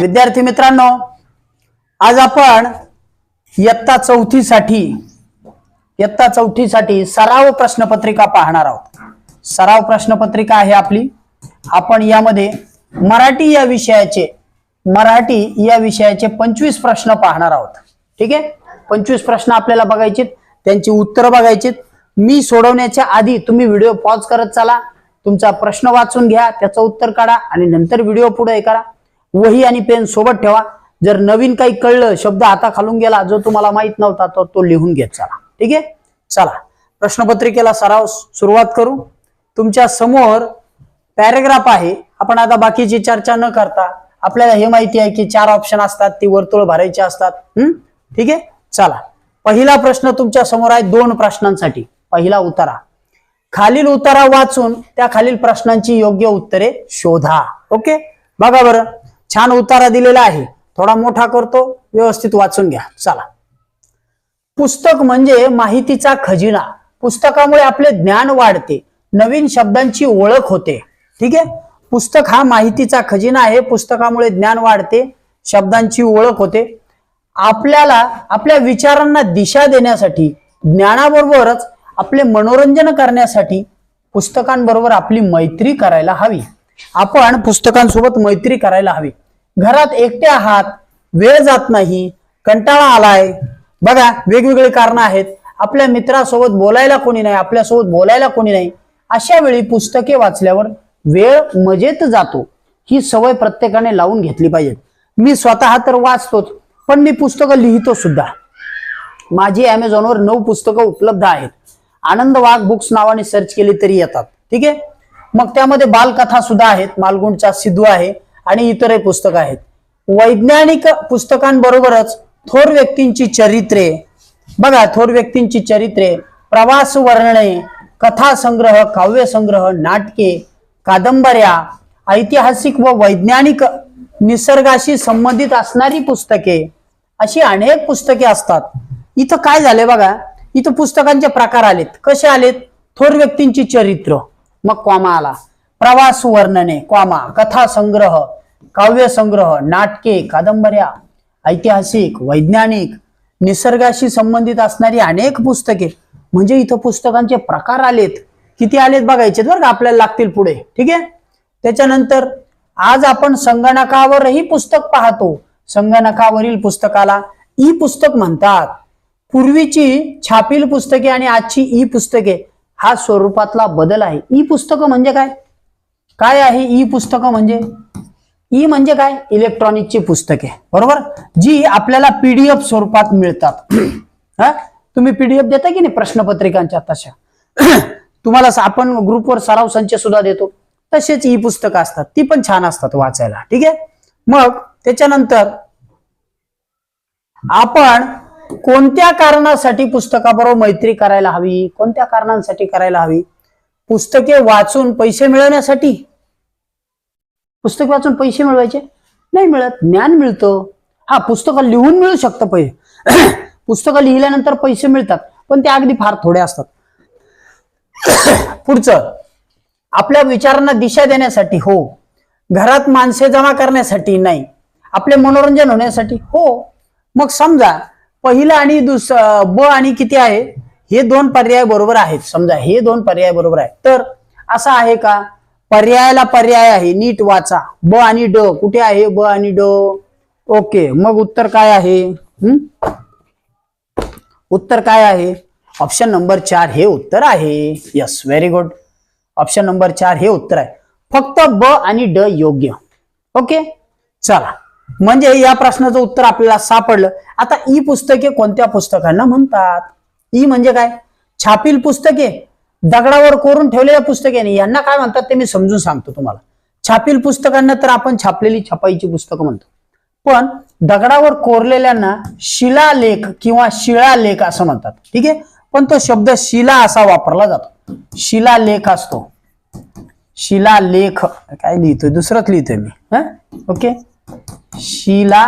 विद्यार्थी मित्रांनो आज आपण इयत्ता चौथीसाठी इयत्ता चौथीसाठी सराव प्रश्नपत्रिका पाहणार आहोत. सराव प्रश्नपत्रिका आहे आपली. आपण यामध्ये मराठी या विषयाचे मराठी या विषयाचे पंचवीस प्रश्न पाहणार आहोत. ठीक आहे? पंचवीस प्रश्न आपल्याला बघायचे त्यांची उत्तरं बघायची मी सोडवण्याच्या आधी तुम्ही व्हिडिओ पॉज करत चला. तुमचा प्रश्न वाचून घ्या त्याचं उत्तर काढा आणि नंतर व्हिडिओ पुढे करा. वही आणि पेन सोबत ठेवा. जर नवीन काही कळलं शब्द हाता खालून गेला जो तुम्हाला माहीत नव्हता तर तो लिहून घेत चला. ठीक आहे? चला. प्रश्नपत्रिकेला सराव सुरुवात करू. तुमच्यासमोर पॅरेग्राफ आहे. आपण आता बाकीची चर्चा न करता आपल्याला हे माहिती आहे की चार ऑप्शन असतात ती वर्तुळ भरायची असतात. हम्म ठीक आहे? चला. पहिला प्रश्न तुमच्यासमोर आहे दोन प्रश्नांसाठी. पहिला उतारा. खालील उतारा वाचून त्या खालील प्रश्नांची योग्य उत्तरे शोधा. ओके? बघा बरं. छान उतारा दिलेला आहे. थोडा मोठा करतो व्यवस्थित वाचून घ्या. चला. पुस्तक म्हणजे माहितीचा खजिना. पुस्तकामुळे आपले ज्ञान वाढते. नवीन शब्दांची ओळख होते. ठीक आहे? पुस्तक हा माहितीचा खजिना आहे. पुस्तकामुळे ज्ञान वाढते शब्दांची ओळख होते. आपल्याला आपल्या विचारांना दिशा देण्यासाठी ज्ञानाबरोबरच आपले मनोरंजन करण्यासाठी पुस्तकांबरोबर आपली मैत्री करायला हवी. आपण पुस्तकांसोबत मैत्री करायला हवी. घरात एकटे आहात वेळ जात नाही कंटाळा आलाय. बघा वेगवेगळी कारण आहेत. आपल्या मित्रासोबत बोलायला कोणी नाही आपल्यासोबत बोलायला कोणी नाही. अशा वेळी पुस्तके वाचल्यावर वेळ मजेत जातो. ही सवय प्रत्येकाने लावून घेतली पाहिजे. मी स्वतः तर वाचतोच पण मी पुस्तकं लिहितो सुद्धा. माझी अमेझॉनवर नऊ पुस्तकं उपलब्ध आहेत. आनंद वाघ बुक्स नावाने सर्च केली तरी येतात. ठीक आहे? मग त्यामध्ये बालकथा सुद्धा आहेत. मालगुंडचा सिद्धू आहे आणि इतरही पुस्तकं आहेत. वैज्ञानिक पुस्तकांबरोबरच थोर व्यक्तींची चरित्रे बघा थोर व्यक्तींची चरित्रे प्रवास वर्णने कथा संग्रह काव्य संग्रह नाटके कादंबऱ्या ऐतिहासिक व वैज्ञानिक निसर्गाशी संबंधित असणारी पुस्तके अशी अनेक पुस्तके असतात. इथं काय झाले बघा इथं पुस्तकांचे प्रकार आलेत. कसे आलेत? थोर व्यक्तींची चरित्र. मग कॉमा आला प्रवास वर्णने कॉमा कथा संग्रह काव्य संग्रह नाटके कादंबऱ्या ऐतिहासिक वैज्ञानिक निसर्गाशी संबंधित असणारी अनेक पुस्तके. म्हणजे इथं पुस्तकांचे प्रकार आलेत. किती आलेत बघायचे बरं का आपल्याला लागतील पुढे. ठीक आहे? त्याच्यानंतर आज आपण संगणकावरही पुस्तक पाहतो. संगणकावरील पुस्तकाला ई पुस्तक म्हणतात. पूर्वीची छापील पुस्तके आणि आजची ई पुस्तके हा स्वरूपातला बदल आहे. ई पुस्तकं म्हणजे काय? काय आहे ई पुस्तकं म्हणजे? ई म्हणजे काय? इलेक्ट्रॉनिकची पुस्तके. बरोबर? जी आपल्याला पीडीएफ स्वरूपात मिळतात. हा? तुम्ही पीडीएफ देता की नाही प्रश्नपत्रिकांच्या तशा? तुम्हाला आपण ग्रुपवर सराव संच सुद्धा देतो. तसेच ई पुस्तकं असतात. ती पण छान असतात वाचायला. ठीक आहे? मग त्याच्यानंतर आपण कोणत्या कारणासाठी पुस्तकाबरोबर मैत्री करायला हवी? कोणत्या कारणांसाठी करायला हवी? पुस्तके वाचून पैसे मिळवण्यासाठी? पुस्तक वाचून पैसे मिळवायचे? नाही मिळत. ज्ञान मिळतं. हा पुस्तकं लिहून मिळू शकतं पैसे पुस्तकं लिहिल्यानंतर पैसे मिळतात पण ते अगदी फार थोडे असतात. पुढचं आपल्या विचारांना दिशा देण्यासाठी हो. घरात माणसे जमा करण्यासाठी नाही. आपले मनोरंजन होण्यासाठी हो. मग समजा पहिलं आणि दुस ब आणि किती आहे? हे दोन पर्याय बरोबर आहेत. समजा हे दोन पर्याय बरोबर आहेत. तर असं आहे का? पर्यायाला पर्याय आहे. नीट वाचा. ब आणि ड. कुठे आहे ब आणि ड? ओके. मग उत्तर काय आहे? हम्म? उत्तर काय आहे? ऑप्शन नंबर चार हे उत्तर आहे. Yes very good option number चार हे उत्तर आहे. फक्त ब आणि ड योग्य. ओके? चला. म्हणजे या प्रश्नाचं उत्तर आपल्याला सापडलं. आता ई पुस्तके कोणत्या पुस्तकांना म्हणतात? ई म्हणजे काय? छापील पुस्तके दगडावर कोरून ठेवलेल्या पुस्तके. नाही यांना काय म्हणतात ते मी समजून सांगतो तुम्हाला. छापील पुस्तकांना तर आपण छापलेली छपाईची पुस्तकं म्हणतो. पण दगडावर कोरलेल्यांना शिलालेख किंवा शिळालेख असं म्हणतात. ठीक आहे? पण तो शब्द शिला असा वापरला जातो. शिलालेख असतो. शिलालेख. काय लिहितोय? दुसरंच लिहितोय मी. हा? ओके? शिला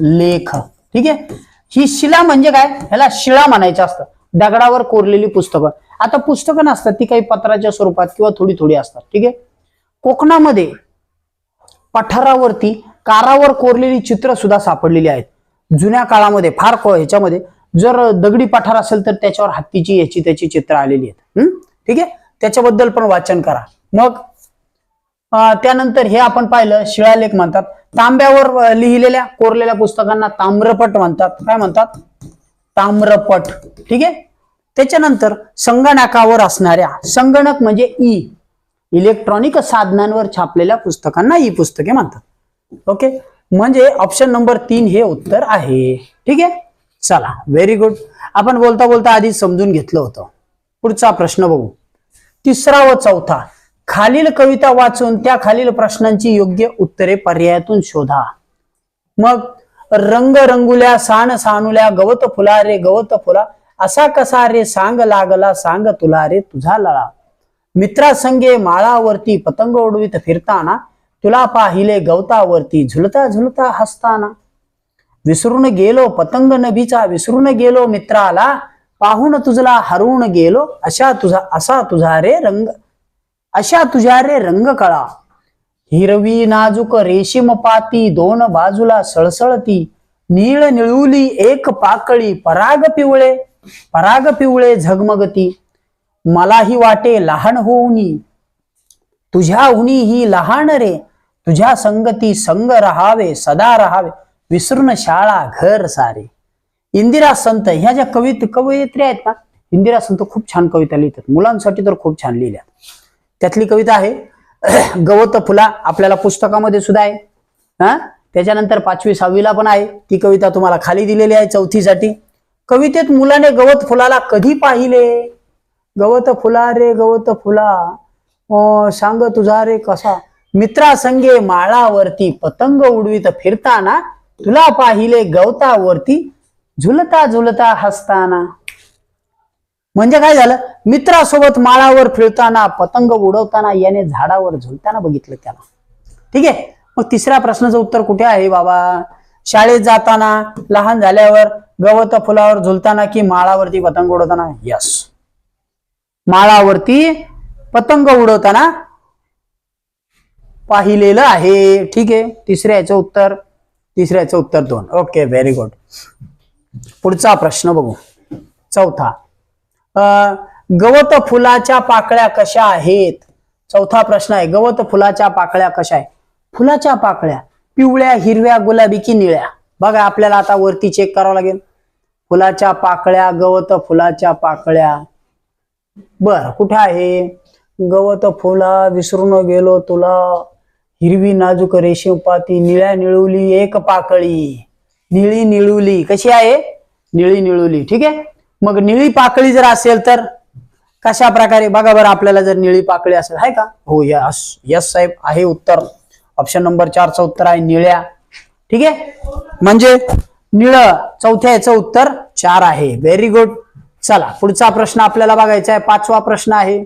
लेख. ठीक आहे? ही शिला म्हणजे काय? ह्याला शिळा म्हणायचं असतं. दगडावर कोरलेली पुस्तकं. आता पुस्तकं नसतात ती काही पत्राच्या स्वरूपात किंवा थोडी थोडी असतात. ठीक आहे? कोकणामध्ये पठारावरती कारावर कोरलेली चित्र सुद्धा सापडलेली आहेत. जुन्या काळामध्ये फार ह्याच्यामध्ये जर दगडी पठार असेल तर त्याच्यावर हत्तीची याची त्याची चित्र आलेली आहेत. हम्म? ठीक आहे? त्याच्याबद्दल पण वाचन करा. मग त्यानंतर हे आपण पाहिलं शिळालेख म्हणतात. तांब्यावर लिहिलेल्या कोरलेल्या पुस्तकांना ताम्रपट म्हणतात. काय म्हणतात? ताम्रपट. ठीक आहे? त्याच्यानंतर संगणकावर असणाऱ्या संगणक म्हणजे ई. इलेक्ट्रॉनिक साधनांवर छापलेल्या पुस्तकांना ई पुस्तके म्हणतात. ओके? म्हणजे ऑप्शन नंबर तीन हे उत्तर आहे. ठीक आहे? चला व्हेरी गुड. आपण बोलता बोलता आधी समजून घेतलं होतं. पुढचा प्रश्न बघू. तिसरा व चौथा. खालील कविता वाचून त्या खालील प्रश्नांची योग्य उत्तरे पर्यायातून शोधा. मग रंग रंगुल्या साण सानुल्या गवत फुला रे गवत फुला असा कसा रे सांग लागला सांग तुला रे तुझा लळा. मित्रा संगे माळावरती पतंग उडवीत फिरताना तुला पाहिले गवतावरती झुलता झुलता हसताना. विसरून गेलो पतंग नभीचा विसरून गेलो मित्राला पाहून तुझला हरवून गेलो अशा तुझा असा तुझा रे रंग. अशा तुझ्या रे रंग कळा. हिरवी नाजूक रेशीम पाती दोन बाजूला सळसळती. नीळ निळुली एक पाकळी पराग पिवळे पराग पिवळे झगमगती. मलाही वाटे लहान होऊनी. तुझ्या उनी ही लहान रे. तुझ्या संगती संग राहावे सदा राहावे. विसरून शाळा घर सारे. इंदिरा संत ह्या ज्या कवित कवयित्री आहेत ना इंदिरा संत खूप छान कविता लिहितात. मुलांसाठी तर खूप छान लिहिल्या त्यातली कविता आहे गवत फुला आपल्याला पुस्तकामध्ये सुद्धा आहे. हा? त्याच्यानंतर पाचवी सहावीला पण आहे. ती कविता तुम्हाला खाली दिलेली आहे चौथीसाठी. कवितेत मुलाने गवत फुलाला कधी पाहिले? गवत फुला रे गवत फुला. सांग तुझा रे कसा? मित्रा संगे माळावरती पतंग उडवीत फिरताना तुला पाहिले गवतावरती झुलता झुलता हसताना. म्हणजे काय झालं? मित्रासोबत माळावर फिरताना पतंग उडवताना याने झाडावर झुलताना बघितलं त्याला. ठीक आहे? मग तिसऱ्या प्रश्नाचं उत्तर कुठे आहे बाबा? शाळेत जाताना लहान झाल्यावर गवत फुलावर झुलताना की माळावरती पतंग उडवताना? यस माळावरती पतंग उडवताना पाहिलेलं आहे. ठीक आहे? तिसऱ्याचं उत्तर तिसऱ्याचं उत्तर दोन. ओके व्हेरी गुड पुढचा प्रश्न बघू. चौथा. गवत फुलाच्या पाकळ्या कशा आहेत? चौथा प्रश्न आहे गवत फुलाच्या पाकळ्या कशा आहे फुलाच्या पाकळ्या पिवळ्या हिरव्या गुलाबी की निळ्या? बघा आपल्याला आता वरती चेक करावं लागेल. फुलाच्या पाकळ्या गवत फुलाच्या पाकळ्या. बर कुठे आहे? गवत फुला विसरून गेलो तुला. हिरवी नाजूक रेशीम पाती निळ्या निळुली एक पाकळी. निळी निळुली. कशी आहे? निळी निळुली. ठीक आहे? मग निळी पाकळी जर असेल तर कशा प्रकारे? बघा बरं आपल्याला जर निळी पाकळी असेल आहे का? हो यस यस साहेब आहे उत्तर. ऑप्शन नंबर चारचं उत्तर आहे निळ्या. ठीक आहे? म्हणजे निळ चौथ्या याचं उत्तर चार आहे. व्हेरी गुड चला पुढचा प्रश्न आपल्याला बघायचा आहे. पाचवा प्रश्न आहे.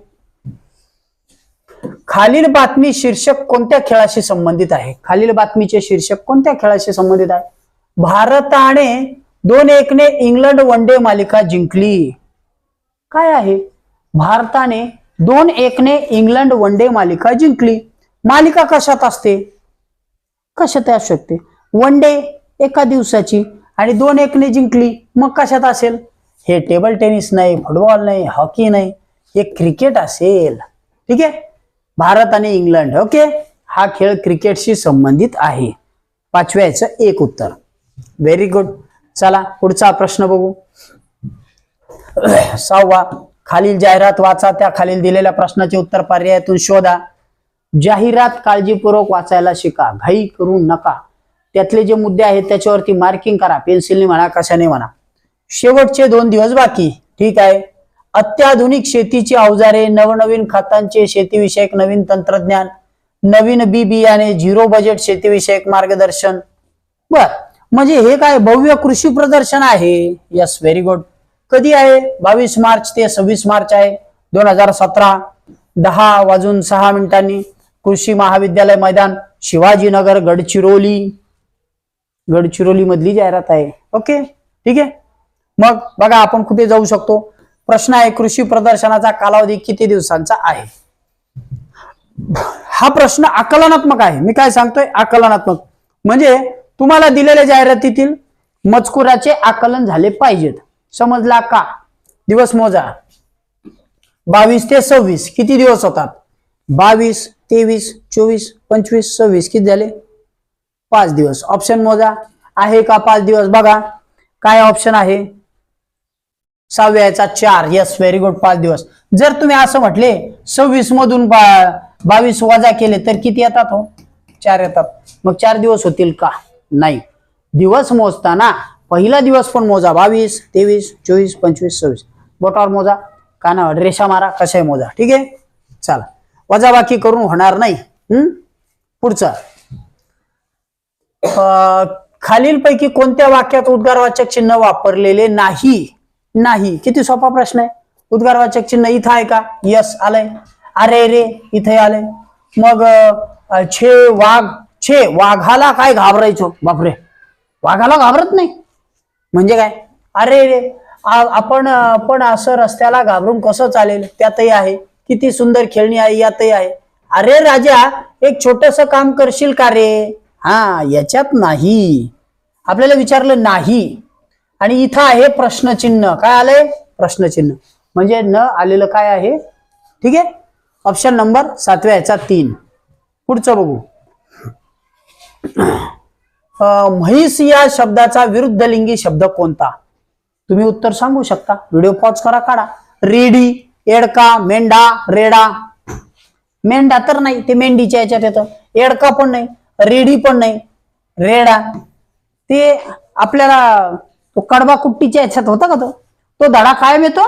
खालील बातमी शीर्षक कोणत्या खेळाशी संबंधित आहे? खालील बातमीचे शीर्षक कोणत्या खेळाशी संबंधित आहे? भारताने दोन एकने इंग्लंड वन डे मालिका जिंकली. काय आहे? भारताने दोन एकने इंग्लंड वन डे मालिका जिंकली. मालिका कशात असते? कशात असू शकते? वन डे एका दिवसाची आणि दोन एकने जिंकली. मग कशात असेल? हे टेबल टेनिस नाही फुटबॉल नाही हॉकी नाही हे क्रिकेट असेल. ठीक आहे? भारत आणि इंग्लंड ओके? हा खेळ क्रिकेटशी संबंधित आहे. पाचव्याचं एक उत्तर. व्हेरी गुड चला पुढचा प्रश्न बघू. सहावा खालील जाहिरात वाचा त्या खालील दिलेल्या प्रश्नाचे उत्तर पर्यायातून शोधा. जाहिरात काळजीपूर्वक वाचायला शिका घाई करू नका. त्यातले जे मुद्दे आहेत त्याच्यावरती मार्किंग करा पेन्सिलने म्हणा कशाने म्हणा. शेवटचे दोन दिवस बाकी ठीक आहे. अत्याधुनिक शेतीची अवजारे नवनवीन खतांचे शेतीविषयक नवीन तंत्रज्ञान नवीन बी बियाणे झिरो बजेट शेतीविषयक मार्गदर्शन. बर. म्हणजे हे काय भव्य कृषी प्रदर्शन आहे? यस व्हेरी गुड कधी आहे? बावीस मार्च ते सव्वीस मार्च आहे दोन हजार सतरा. दहा वाजून सहा मिनिटांनी कृषी महाविद्यालय मैदान शिवाजीनगर गडचिरोली. गडचिरोली मधली जाहिरात आहे. ओके ठीक आहे? मग बघा आपण कुठे जाऊ शकतो? प्रश्न आहे कृषी प्रदर्शनाचा कालावधी किती दिवसांचा आहे? हा प्रश्न आकलनात्मक आहे. मी काय सांगतोय? आकलनात्मक. म्हणजे तुम्हाला दिलेल्या जाहिरातीतील मजकुराचे आकलन झाले पाहिजेत. समजला का? दिवस मोजा. बावीस ते सव्वीस किती दिवस होतात? बावीस तेवीस चोवीस पंचवीस सव्वीस किती झाले? पाच दिवस. ऑप्शन मोजा. आहे का पाच दिवस? बघा. काय ऑप्शन आहे? सहाव्याचा चार. येस व्हेरी गुड पाच दिवस. जर तुम्ही असं म्हटले सव्वीस मधून बावीस वजा केले तर किती येतात हो? चार येतात. मग चार दिवस होतील का? नाही. दिवस मोजताना पहिला दिवस पण मोजा बावीस तेवीस चोवीस पंचवीस सव्वीस. बोटावर मोजा कानावर रेषा मारा कशाही मोजा. ठीक आहे? चला. वजाबाकी करून होणार नाही. हम्म पुढचं. अं, खालीलपैकी कोणत्या वाक्यात उद्गारवाचक चिन्ह वापरलेले नाही? नाही. किती सोपा प्रश्न आहे. उद्गारवाचक चिन्ह इथं आहे का? यस आलंय. अरे रे इथे आलंय. मग छे वाघ छे वाघाला काय घाबरायचो? बापरे. वाघाला घाबरत नाही? म्हणजे काय? अरे रे आपण पण असं रस्त्याला घाबरून कसं चालेल? त्यातही आहे. किती सुंदर खेळणी आहे यातही आहे. अरे राजा एक छोटस काम करशील का रे? हा याच्यात नाही. आपल्याला विचारलं नाही. आणि इथं आहे प्रश्नचिन्ह. काय आलंय? प्रश्नचिन्ह. म्हणजे न आलेलं काय आहे? ठीक आहे? ऑप्शन नंबर सातव्या याचा तीन. पुढचं बघू. म्हैस या शब्दाचा विरुद्ध लिंगी शब्द कोणता? तुम्ही उत्तर सांगू शकता. व्हिडिओ पॉज करा काढा. रेडी एडका मेंढा रेडा. मेंढा तर नाही ते मेंढीच्या याच्यात येतं. एडका पण नाही रेडी पण नाही रेडा. ते आपल्याला तो कडबा कुट्टीच्या याच्यात होता का तो? तो धडा कायम येतो?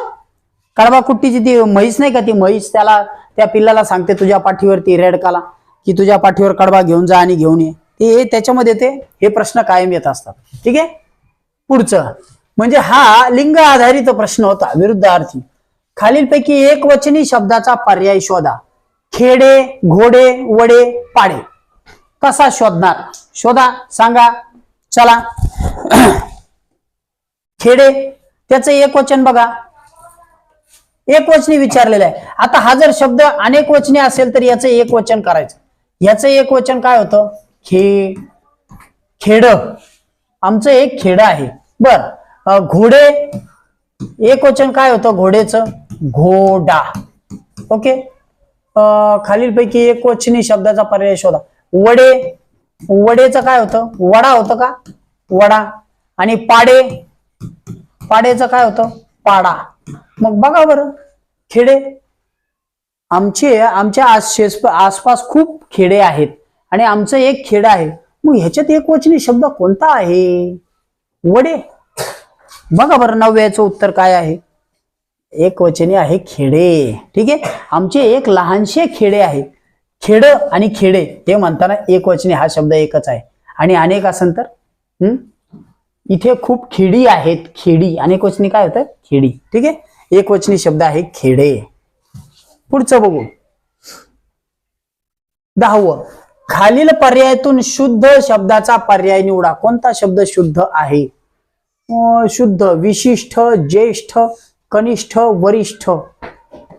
कडबा कुट्टीची ती म्हैस नाही का ती म्हैस? त्याला त्या पिल्लाला सांगते तुझ्या पाठीवरती रेडकाला की तुझ्या पाठीवर कडबा घेऊन जा आणि घेऊन ये. ते त्याच्यामध्ये ते हे प्रश्न कायम येत असतात. ठीक आहे? पुढचं. म्हणजे हा लिंग आधारित प्रश्न होता विरुद्धार्थी. खालीलपैकी एक वचनी शब्दाचा पर्याय शोधा. खेडे घोडे वडे पाडे. कसा शोधणार? शोधा सांगा. चला. खेडे त्याचं एक वचन बघा. एक वचनी विचारलेलं आहे. आता हा जर शब्द अनेक वचनी असेल तर याचं एक वचन करायचं. याचं एक वचन काय होतं? खे खेड. आमचं एक खेड आहे. बर घोडे एक वचन काय होतं घोडेचं? घोडा. ओके? खालीलपैकी एक वचनी शब्दाचा पर्याय शोधा. वडे वडेचं काय होतं? वडा होतं का? वडा. आणि पाडे पाडेचं काय होतं? पाडा. मग बघा बरं खेडे. आमचे आमच्या आसपास खूप खेडे आहेत. आणि आमचं एक खेड आहे. मग ह्याच्यात एक वचनी शब्द कोणता आहे? वडे. बघा बरं नवव्याचं उत्तर काय आहे. एक वचनी आहे खेडे. ठीक आहे? आमचे एक लहानशे खेडे आहे खेड आणि खेडे हे म्हणताना एक वचनी हा शब्द एकच आहे. आणि अनेक असन तर? हम्म इथे खूप खेडी आहेत. खेडी. अनेक वचनी काय होतं? खेडी. ठीक आहे? एक वचनी शब्द आहे खेडे. पुढचं बघू. दहावं. खालील पर्यायातून शुद्ध शब्दाचा पर्याय निवडा. कोणता शब्द शुद्ध आहे? शुद्ध विशिष्ट ज्येष्ठ कनिष्ठ वरिष्ठ.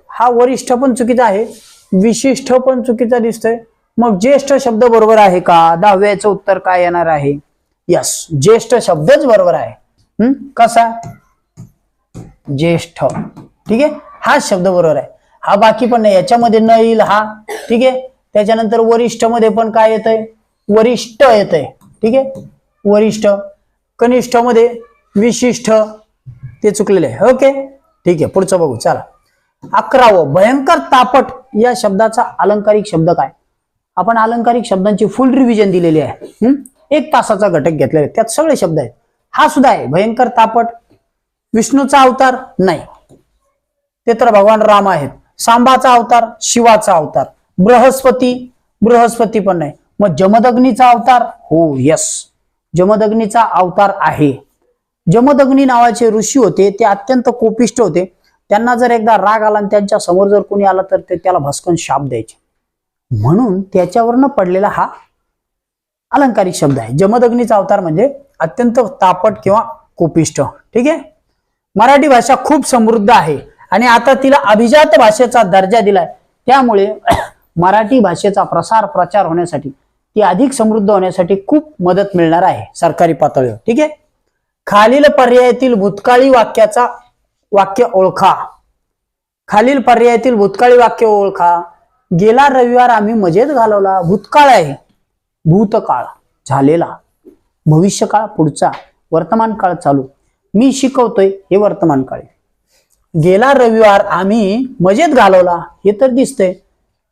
हा वरिष्ठ पण चुकीचा आहे. विशिष्ट पण चुकीचा दिसतोय. मग ज्येष्ठ शब्द बरोबर आहे का? दहाव्याचं उत्तर काय येणार आहे? यस ज्येष्ठ शब्दच बरोबर आहे. हम्म कसा? ज्येष्ठ. ठीक आहे? हा शब्द बरोबर आहे. हा बाकी पण नाही. याच्यामध्ये न येईल हा. ठीक आहे? त्याच्यानंतर वरिष्ठमध्ये पण काय येतंय? वरिष्ठ येतंय. ठीक आहे? वरिष्ठ कनिष्ठमध्ये विशिष्ट ते चुकलेले आहे. ओके ठीक आहे. पुढचं बघू. चला. अकरावं भयंकर तापट या शब्दाचा अलंकारिक शब्द काय? आपण अलंकारिक शब्दांची फुल रिव्हिजन दिलेली आहे. एक तासाचा घटक घेतलेला आहे. त्यात सगळे शब्द आहेत. हा सुद्धा आहे. भयंकर तापट. विष्णूचा अवतार? नाही. ते तर भगवान राम आहेत. सांबाचा अवतार? शिवाचा अवतार. बृहस्पती बृहस्पती पण नाही. मग जमदग्नीचा अवतार हो यस जमदग्नीचा अवतार आहे. जमदग्नी नावाचे ऋषी होते ते अत्यंत कोपिष्ट होते. त्यांना जर एकदा राग आला आणि त्यांच्यासमोर जर कोणी आला तर ते त्याला भस्कन शाप द्यायचे. म्हणून त्याच्यावरनं पडलेला हा अलंकारिक शब्द आहे. जमदग्नीचा अवतार म्हणजे अत्यंत तापट किंवा कोपिष्ट. ठीक आहे? मराठी भाषा खूप समृद्ध आहे. आणि आता तिला अभिजात भाषेचा दर्जा दिलाय. त्यामुळे मराठी भाषेचा प्रसार प्रचार होण्यासाठी ती अधिक समृद्ध होण्यासाठी खूप मदत मिळणार आहे सरकारी पातळीवर. ठीक आहे? खालील पर्यायातील भूतकाळी वाक्याचा वाक्य ओळखा. खालील पर्यायातील भूतकाळी वाक्य ओळखा. गेला रविवार आम्ही मजेत घालवला. भूतकाळ आहे. भूतकाळ झालेला. भविष्यकाळ पुढचा. वर्तमान काळ चालू. मी शिकवतोय हे वर्तमान काळ गेला रविवार आम्ही मजेत घालवला. हे तर दिसतंय.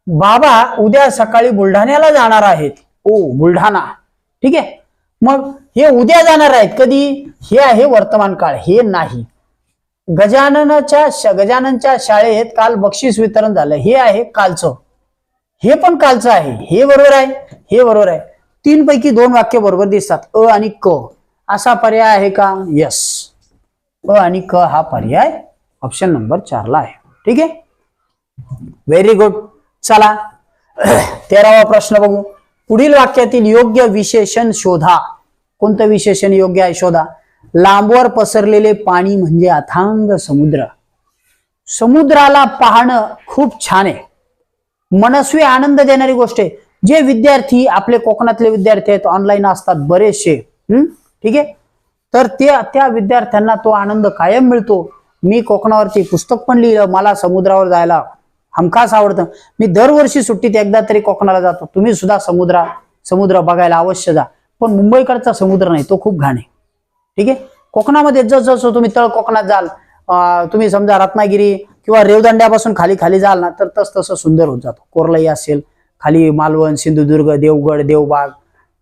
बाबा उद्या सकाळी बुलढाण्याला जाणार आहेत. ओ बुलढाणा. ठीक आहे? मग हे उद्या जाणार आहेत कधी? हे आहे वर्तमान काळ हे नाही. गजाननाच्या गजाननच्या शाळेत काल बक्षीस वितरण झालं. हे आहे कालचं. हे पण कालचं आहे. हे बरोबर आहे. हे बरोबर आहे. तीन पैकी दोन वाक्य बरोबर दिसतात. अ आणि क. असा पर्याय आहे का? यस अ आणि क हा पर्याय ऑप्शन नंबर चारला आहे. ठीक आहे? व्हेरी गुड चला. तेरावा प्रश्न बघू. पुढील वाक्यातील योग्य विशेषण शोधा. कोणतं विशेषण योग्य आहे? शोधा. लांबवर पसरलेले पाणी म्हणजे अथांग समुद्र. समुद्राला पाहणं खूप छान आहे. मनस्वी आनंद देणारी गोष्ट आहे. जे विद्यार्थी आपले कोकणातले विद्यार्थी आहेत ऑनलाईन असतात बरेचसे. हम्म ठीक आहे? तर ते त्या विद्यार्थ्यांना तो आनंद कायम मिळतो. मी कोकणावरती पुस्तक पण लिहिलं मला समुद्रावर जायला हमखास आवडतं? मी दरवर्षी सुट्टीत एकदा तरी कोकणाला जातो. तुम्ही सुद्धा समुद्रा समुद्र बघायला अवश्य जा. पण मुंबईकडचा समुद्र नाही तो खूप घाण आहे. ठीक आहे? कोकणामध्ये जस जसं तुम्ही तळ कोकणात जाल तुम्ही समजा रत्नागिरी किंवा रेवदंड्यापासून खाली खाली जाल ना तर तस तसं सुंदर होत जातो. कोरलाई असेल खाली मालवण सिंधुदुर्ग देवगड देवबाग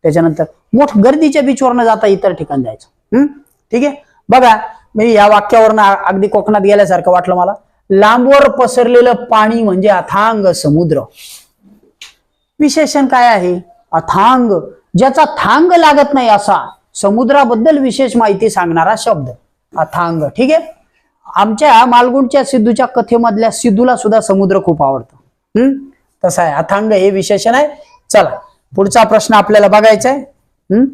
त्याच्यानंतर मोठ गर्दीच्या बीचवरनं जाता इतर ठिकाण जायचं. हम्म ठीक आहे? बघा मी या वाक्यावरनं अगदी कोकणात गेल्यासारखं वाटलं मला. लांबवर पसरलेलं पाणी म्हणजे अथांग समुद्र. विशेषण काय आहे? अथांग. ज्याचा थांग लागत नाही असा समुद्राबद्दल विशेष माहिती सांगणारा शब्द. अथांग. ठीक आहे? आमच्या मालगुंडच्या सिद्धूच्या कथेमधल्या सिद्धूला सुद्धा समुद्र खूप आवडतो. हम्म तसं आहे. अथांग हे विशेषण आहे. चला पुढचा प्रश्न आपल्याला बघायचा आहे. हम्म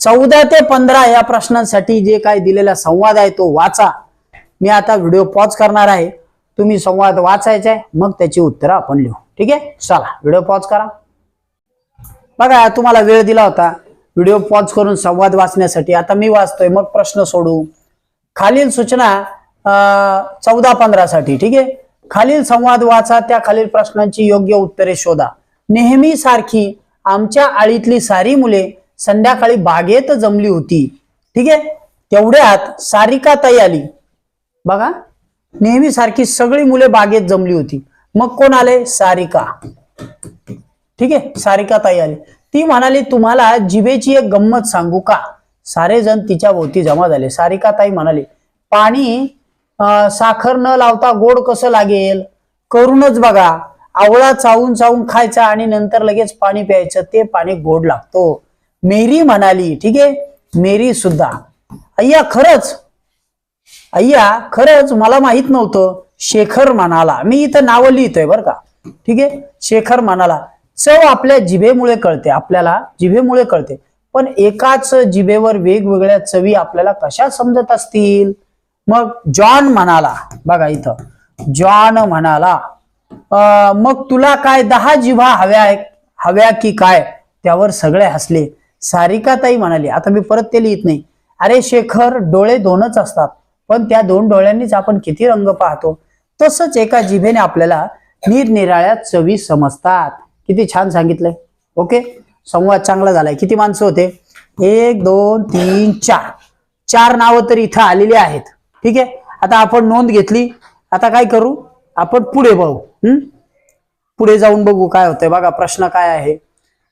चौदा ते पंधरा या प्रश्नांसाठी जे काय दिलेला संवाद आहे तो वाचा. मी आता व्हिडिओ पॉज करणार आहे. तुम्ही संवाद वाचायचा आहे मग त्याची उत्तरं आपण लिहू. ठीक आहे? चला व्हिडिओ पॉज करा. बघा तुम्हाला वेळ दिला होता. व्हिडिओ पॉज करून संवाद वाचण्यासाठी. आता मी वाचतोय मग प्रश्न सोडू. खालील सूचना चौदा पंधरा साठी ठीक आहे? खालील संवाद वाचा त्या खालील प्रश्नांची योग्य उत्तरे शोधा. नेहमी सारखी आमच्या आळीतली सारी मुले संध्याकाळी बागेत जमली होती. ठीक आहे? तेवढ्यात सारिका ताई आली. बघा नेहमी सारखी सगळी मुले बागेत जमली होती. मग कोण आले? सारिका. ठीक आहे? सारिका ताई आली. ती म्हणाली तुम्हाला जिभेची एक गंमत सांगू का? सारेजण तिच्या भोवती जमा झाले. सारिका ताई म्हणाली पाणी साखर न लावता गोड कसं लागेल? करूनच बघा. आवळा चावून चावून खायचा आणि नंतर लगेच पाणी प्यायचं. ते पाणी गोड लागतो. मेरी म्हणाली ठीक आहे? मेरी सुद्धा. अय्या खरंच? अय्या खरंच मला माहीत नव्हतं. शेखर म्हणाला. मी इथं नावं लिहितोय बरं का. ठीक आहे? शेखर म्हणाला चव आपल्या जिभेमुळे कळते. आपल्याला जिभेमुळे कळते. पण एकाच जिभेवर वेगवेगळ्या चवी आपल्याला कशा समजत असतील? मग जॉन म्हणाला बघा इथं. जॉन म्हणाला "अं, मग तुला काय दहा जिभा हव्या हव्या की काय? त्यावर सगळे हसले. सारिकाताई म्हणाली आता मी परत ते लिहित नाही. अरे शेखर डोळे दोनच असतात. पण त्या दोन डोळ्यांनीच आपण किती रंग पाहतो? तसंच एका जिभेने आपल्याला निरनिराळ्या चवी समजतात. किती छान सांगितलंय. ओके? संवाद चांगला झालाय. किती माणसं होते? एक दोन तीन चार. चार नावं तर इथं आलेली आहेत. ठीक आहे? आता आपण नोंद घेतली. आता काय करू? आपण पुढे बघू. हम्म पुढे जाऊन बघू काय होतंय. बघा प्रश्न काय आहे?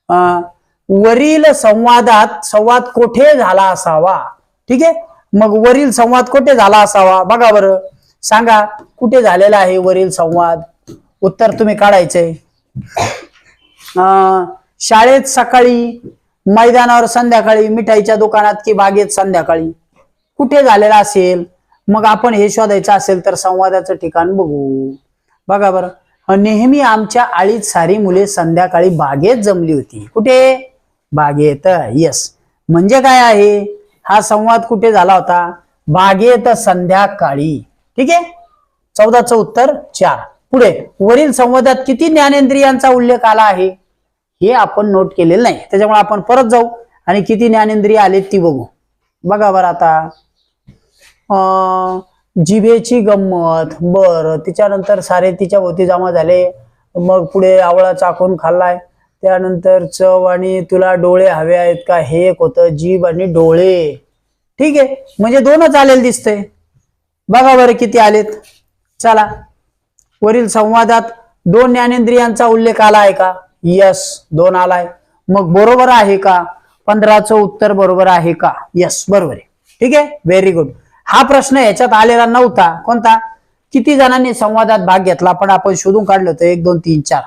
अं, वरील संवादात संवाद कोठे झाला असावा? ठीक आहे? मग वरील संवाद कुठे झाला असावा? बघा बरं. सांगा कुठे झालेला आहे वरील संवाद? उत्तर तुम्ही काढायचंय अं, शाळेत सकाळी मैदानावर संध्याकाळी मिठाईच्या दुकानात की बागेत संध्याकाळी? कुठे झालेला असेल? मग आपण हे शोधायचं असेल तर संवादाचं ठिकाण बघू. बघा बरं. नेहमी आमच्या आळीत सारी मुले संध्याकाळी बागेत जमली होती. कुठे? बागेत. यस म्हणजे काय आहे? हा संवाद कुठे झाला होता? बागेत संध्याकाळी. ठीक आहे? चौदाचं उत्तर चार. पुढे वरील संवादात किती ज्ञानेंद्रियांचा उल्लेख आला आहे? हे आपण नोट केलेलं नाही. त्याच्यामुळे आपण परत जाऊ आणि किती ज्ञानेंद्रिय आलेत ती बघू. बघा बरं आता. जिभेची गंमत. बर तिच्यानंतर सारे तिच्या भोवती जमा झाले. मग पुढे आवळा चाकून खाल्लाय. त्यानंतर चव आणि तुला डोळे हवे आहेत का? हे एक होतं जीभ आणि डोळे. ठीक आहे? म्हणजे दोनच आलेले दिसतंय. बघा बरं किती आलेत. चला. वरील संवादात दोन ज्ञानेंद्रियांचा उल्लेख आला आहे का? यस दोन आलाय. मग बरोबर आहे का? पंधराचं उत्तर बरोबर आहे का? यस बरोबर आहे. ठीक आहे? व्हेरी गुड हा प्रश्न याच्यात आलेला नव्हता. कोणता? किती जणांनी संवादात भाग घेतला? पण आपण शोधून काढलं तर एक दोन तीन चार.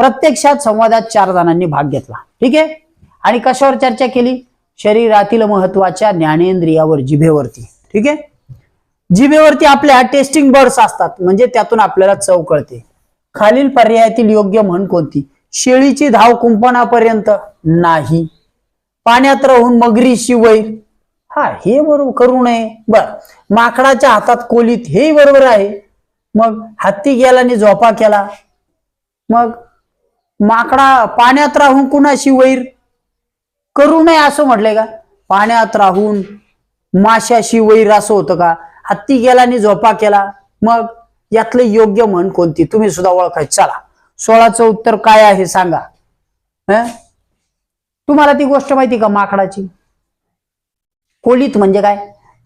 प्रत्यक्षात संवादात चार जणांनी भाग घेतला. ठीक आहे? आणि कशावर चर्चा केली? शरीरातील महत्त्वाच्या ज्ञानेंद्रियावर जिभेवरती. ठीक आहे? जिभेवरती आपल्या टेस्टिंग बर्ड्स असतात. म्हणजे त्यातून आपल्याला चव कळते. खालील पर्यायातील योग्य म्हण कोणती? शेळीची धाव कुंपणापर्यंत नाही. पाण्यात राहून मगरीशी वैर. हा हे बरोबर करू नये. बर. माकडाच्या हातात कोलीत हे बरोबर आहे. मग हत्ती गेला आणि झोपा केला. मग माकडा पाण्यात राहून कुणाशी वैर करू नये असं म्हटलंय का? पाण्यात राहून माशाशी वैर असं होतं का? हत्ती गेला आणि झोपा केला. मग यातलं योग्य म्हण कोणती? तुम्ही सुद्धा ओळखाय चला. सोळाचं उत्तर काय आहे सांगा. तुम्हाला ती गोष्ट माहिती का माकडाची? कोलीत म्हणजे काय?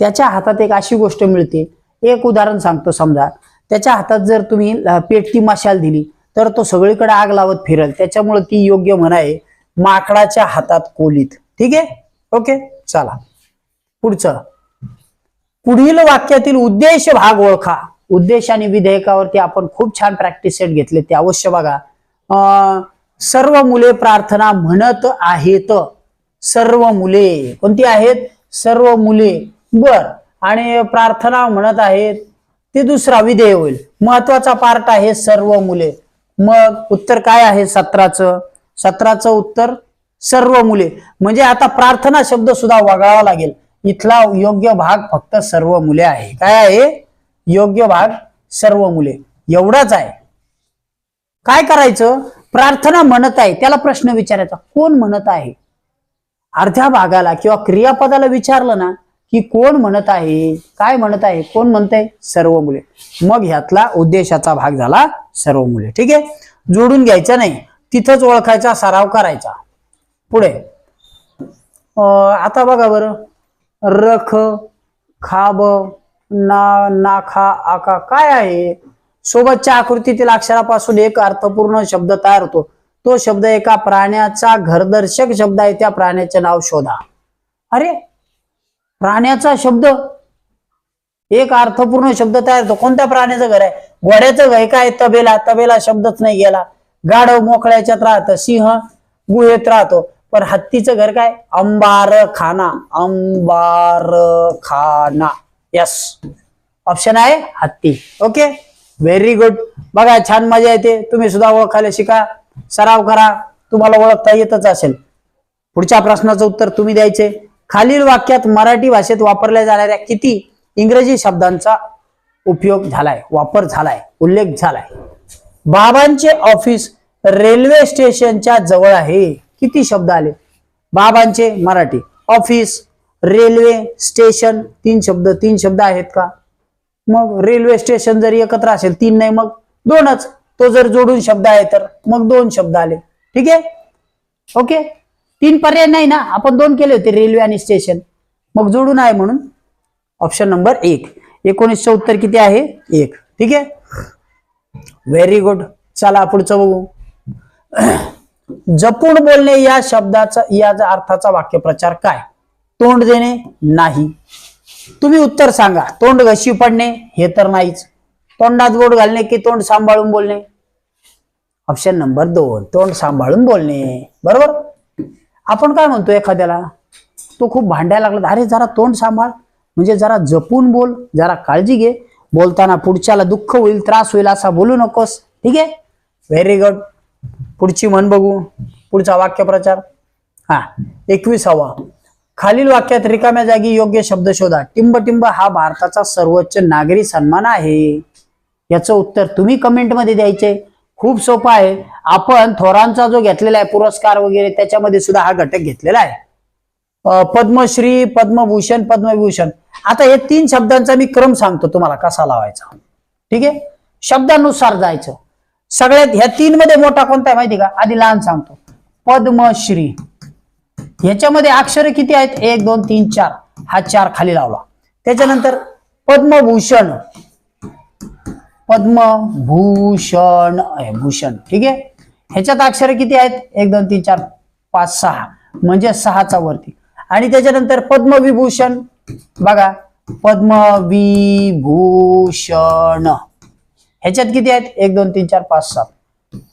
त्याच्या हातात एक अशी गोष्ट मिळते. एक उदाहरण सांगतो समजा. त्याच्या हातात जर तुम्ही पेटती मशाल दिली तर तो सगळीकडे आग लावत फिरेल. त्याच्यामुळे ती योग्य म्हण आहे माकडाच्या हातात कोलीत. ठीक आहे? ओके? चला. पुढचं. पुढील वाक्यातील उद्देश भाग ओळखा. उद्देश आणि विधेयकावरती आपण खूप छान प्रॅक्टिस सेट घेतले. ते अवश्य बघा. अं, सर्व मुले प्रार्थना म्हणत आहेत. सर्व मुले. कोणती आहेत? सर्व मुले. बर. आणि प्रार्थना म्हणत आहेत. ते दुसरा विधेय होईल. महत्त्वाचा पार्ट आहे सर्व मुले. मग उत्तर काय आहे सतराचं? सतराचं उत्तर सर्व मुले. म्हणजे आता प्रार्थना शब्द सुद्धा वगळावा लागेल. इथला योग्य भाग फक्त सर्व मुले आहे. काय आहे? योग्य भाग सर्व मुले. एवढाच आहे. काय करायचं? प्रार्थना म्हणत आहे. त्याला प्रश्न विचारायचा. कोण म्हणत आहे? अर्ध्या भागाला किंवा क्रियापदाला विचारलं ना की कोण म्हणत आहे काय म्हणत आहे कोण म्हणतंय? सर्व मुले. मग ह्यातला उद्देशाचा भाग झाला सर्व मुले. ठीक आहे? जोडून घ्यायचं नाही. तिथंच ओळखायचा सराव करायचा. पुढे. अं, आता बघा बरं. रख खाब ना नाखा आका काय आहे? सोबतच्या आकृतीतील अक्षरापासून एक अर्थपूर्ण शब्द तयार होतो. तो शब्द एका प्राण्याचा घरदर्शक शब्द आहे. त्या प्राण्याचे नाव शोधा. अरे प्राण्याचा शब्द. एक अर्थपूर्ण शब्द तयार होतो. कोणत्या प्राण्याचं घर आहे? घोड्याचं घर. काय? तबेला. तबेला शब्दच नाही गेला. गाढव मोकळ्याच्यात राहतं. सिंह गुहेत राहतो. पण हत्तीचं घर काय? अंबार खाना अंबार खाना यस ऑप्शन आहे हत्ती. ओके व्हेरी गुड बघा छान मजा येते. तुम्ही सुद्धा ओळखायला शिका. सराव करा. तुम्हाला ओळखता येतच असेल. पुढच्या प्रश्नाचं उत्तर तुम्ही द्यायचे. खालील वाक्यात मराठी भाषेत वापरल्या जाणाऱ्या किती इंग्रजी शब्दांचा उपयोग झालाय वापर झालाय उल्लेख झालाय? बाबांचे ऑफिस रेल्वे स्टेशनच्या जवळ आहे. किती शब्द आले? बाबांचे मराठी ऑफिस रेल्वे स्टेशन तीन शब्द तीन शब्द आहेत का? मग रेल्वे स्टेशन जर एकत्र असेल तीन नाही मग दोनच. तो जर जोडून शब्द आहे तर मग दोन शब्द आले. ठीक आहे? ओके? तीन पर्याय नाही ना? आपण दोन केले होते रेल्वे आणि स्टेशन. मग जोडून आहे म्हणून. ऑप्शन नंबर एक. एकोणीसशे उत्तर किती आहे? एक. ठीक आहे? व्हेरी गुड चला पुढचं बघू. जपून बोलणे या शब्दाचा या अर्थाचा वाक्यप्रचार काय? तोंड देणे नाही. तुम्ही उत्तर सांगा. तोंड घशी पडणे हे तर नाहीच. तोंडात गोड घालणे की तोंड सांभाळून बोलणे? ऑप्शन नंबर दोन. तोंड सांभाळून बोलणे. बरोबर? आपण काय म्हणतो एखाद्याला? तो खूप भांडायला लागला अरे जरा तोंड सांभाळ. म्हणजे जरा जपून बोल जरा काळजी घे. बोलताना पुढच्याला दुःख होईल त्रास होईल असा बोलू नकोस. ठीक आहे? व्हेरी गुड पुढची म्हण बघू. पुढचा वाक्यप्रचार. हा एकविसावा. खालील वाक्यात रिकाम्या जागी योग्य शब्द शोधा. टिंबटिंब हा भारताचा सर्वोच्च नागरी सन्मान आहे. याचं उत्तर तुम्ही कमेंटमध्ये द्यायचे. खूप सोपं आहे. आपण थोरांचा जो घेतलेला आहे पुरस्कार वगैरे त्याच्यामध्ये सुद्धा हा घटक घेतलेला आहे. पद्मश्री पद्मभूषण पद्मविभूषण. आता हे तीन शब्दांचा मी क्रम सांगतो तुम्हाला कसा लावायचा. ठीक आहे? शब्दानुसार जायचं. सगळ्यात ह्या तीन मध्ये मोठा कोणता आहे माहिती का? आधी लहान सांगतो. पद्मश्री. ह्याच्यामध्ये अक्षर किती आहेत? एक दोन तीन चार. हा चार खाली लावला. त्याच्यानंतर पद्मभूषण. पद्मभूषण भूषण ठीक आहे? ह्याच्यात अक्षर किती आहेत? एक दोन तीन चार पाच सहा. म्हणजे सहाचा वरती. आणि त्याच्यानंतर पद्मविभूषण. बघा. पद्मविभूषण. ह्याच्यात किती आहेत? एक दोन तीन चार पाच सात.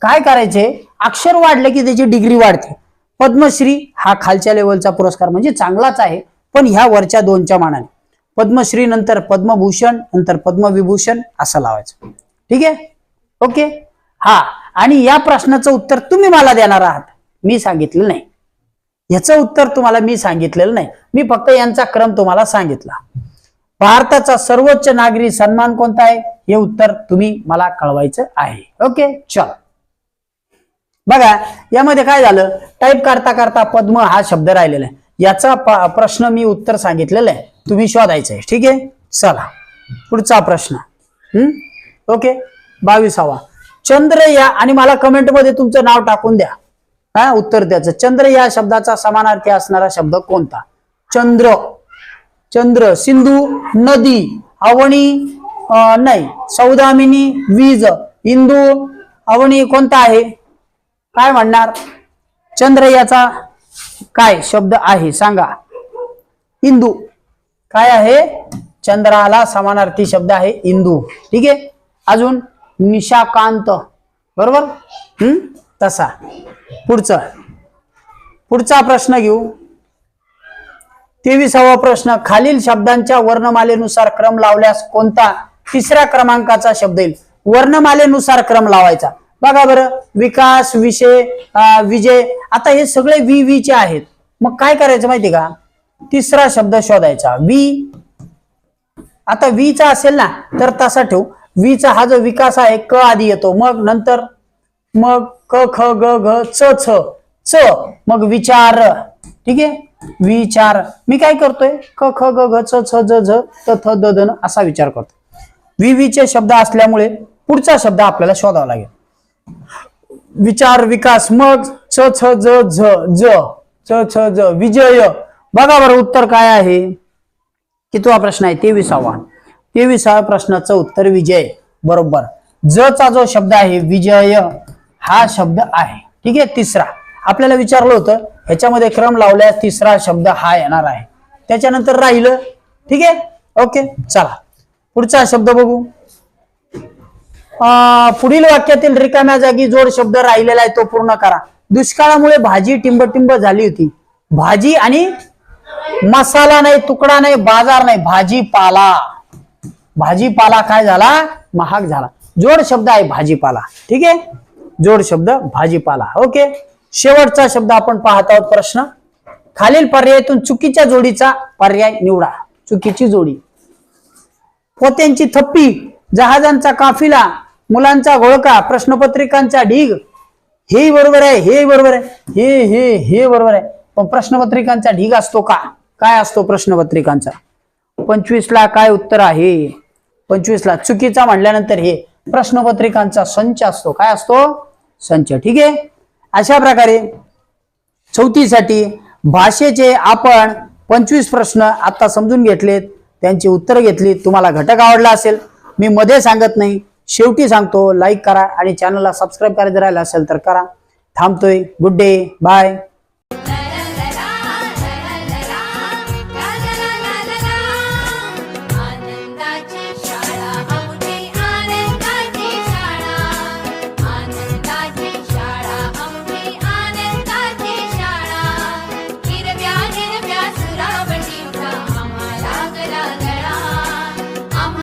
काय करायचे? अक्षर वाढले की त्याची डिग्री वाढते. पद्मश्री हा खालच्या लेवलचा पुरस्कार म्हणजे चांगलाच आहे. पण ह्या वरच्या दोनच्या मानाने. पद्मश्री नंतर पद्मभूषण नंतर पद्मविभूषण असं लावायचं. ठीक आहे? ओके? हा. आणि या प्रश्नाचं उत्तर तुम्ही मला देणार आहात. मी सांगितलं नाही. याचं उत्तर तुम्हाला मी सांगितलेलं नाही. मी फक्त यांचा क्रम तुम्हाला सांगितला. भारताचा सर्वोच्च नागरी सन्मान कोणता आहे? हे उत्तर तुम्ही मला कळवायचं आहे. ओके? चल. बघा यामध्ये काय झालं? टाईप करता करता पद्म हा शब्द राहिलेला आहे. याचा प्रश्न मी उत्तर सांगितलेलं आहे. तुम्ही शोधायचं आहे ठीक आहे? चला. पुढचा प्रश्न. हम्म ओके? बावीसावा. चंद्र या आणि मला कमेंटमध्ये तुमचं नाव टाकून द्या. हा? उत्तर द्यायचं. चंद्र या शब्दाचा समानार्थी असणारा शब्द कोणता? चंद्र. चंद्र सिंधू नदी अवणी नाही. सौदामिनी वीज इंदू अवणी कोणता आहे? काय म्हणणार? चंद्र याचा काय शब्द आहे? सांगा. इंदू. काय आहे? चंद्राला समानार्थी शब्द आहे इंदू. ठीक आहे? अजून निशाकांत. बरोबर? हम्म तसा. पुढचं. पुढचा प्रश्न घेऊ. तेविसावा प्रश्न खालील शब्दांच्या वर्णमालेनुसार क्रम लावल्यास कोणता? तिसऱ्या क्रमांकाचा शब्द येईल. वर्णमालेनुसार क्रम लावायचा. बघा बरं. विकास विषय विजय. आता हे सगळे वी वीचे आहेत. मग काय करायचं माहिती का? तिसरा शब्द शोधायचा. वी आता वीचा असेल ना तर तसा ठेवू. वीचा हा जो विकास आहे क आधी येतो. मग नंतर? मग क ख ग घ च छ च. मग विचार. ठीक आहे? विचार. मी काय करतोय? क ख ग घ च छ ज झ त थ द धन न असा विचार करतो विवीचे शब्द असल्यामुळे पुढचा शब्द आपल्याला शोधावा लागेल. विचार विकास. मग छ छ ज झ ज. छ छ ज. विजय. बघा बरं उत्तर काय आहे? कितवा प्रश्न आहे? तेविसावा. तेविसाव्या प्रश्नाचं उत्तर विजय. बरोबर. जचा जो शब्द आहे विजय हा शब्द आहे. ठीक आहे? तिसरा. आपल्याला विचारलं होतं ह्याच्यामध्ये क्रम लावल्यास तिसरा शब्द हा येणार आहे. त्याच्यानंतर राहिलं. ठीक आहे? ओके चला. पुढचा शब्द बघू. अं, पुढील वाक्यातील रिकाम्या जागी जोड शब्द राहिलेला आहे तो पूर्ण करा. दुष्काळामुळे भाजी टिंबटिंब झाली होती. भाजी आणि मसाला नाही तुकडा नाही बाजार नाही भाजीपाला. भाजीपाला काय झाला? महाग झाला. जोड शब्द आहे भाजीपाला. ठीक आहे? जोड शब्द भाजीपाला. ओके? शेवटचा शब्द आपण पाहत आहोत प्रश्न. खालील पर्यायातून चुकीच्या जोडीचा पर्याय निवडा. चुकीची जोडी. पोत्यांची थप्पी जहाजांचा काफिला मुलांचा घोळका प्रश्नपत्रिकांचा ढीग. हे बरोबर आहे हे बरोबर आहे. हे हे हे बरोबर आहे. पण प्रश्नपत्रिकांचा ढीग असतो का? काय असतो प्रश्नपत्रिकांचा पंचवीसला काय उत्तर आहे? पंचवीसला चुकीचा म्हणल्यानंतर हे प्रश्नपत्रिकांचा संच असतो. काय असतो? संच. ठीक आहे? अशा प्रकारे चौथीसाठी भाषेचे आपण पंचवीस प्रश्न आता समजून घेतलेत. त्यांची उत्तरं घेतली. तुम्हाला घटक आवडला असेल. मी मध्ये सांगत नाही. शेवटी सांगतो लाईक करा आणि चॅनलला सबस्क्राईब करायचं राहिलं असेल तर करा. थांबतोय. Good day bye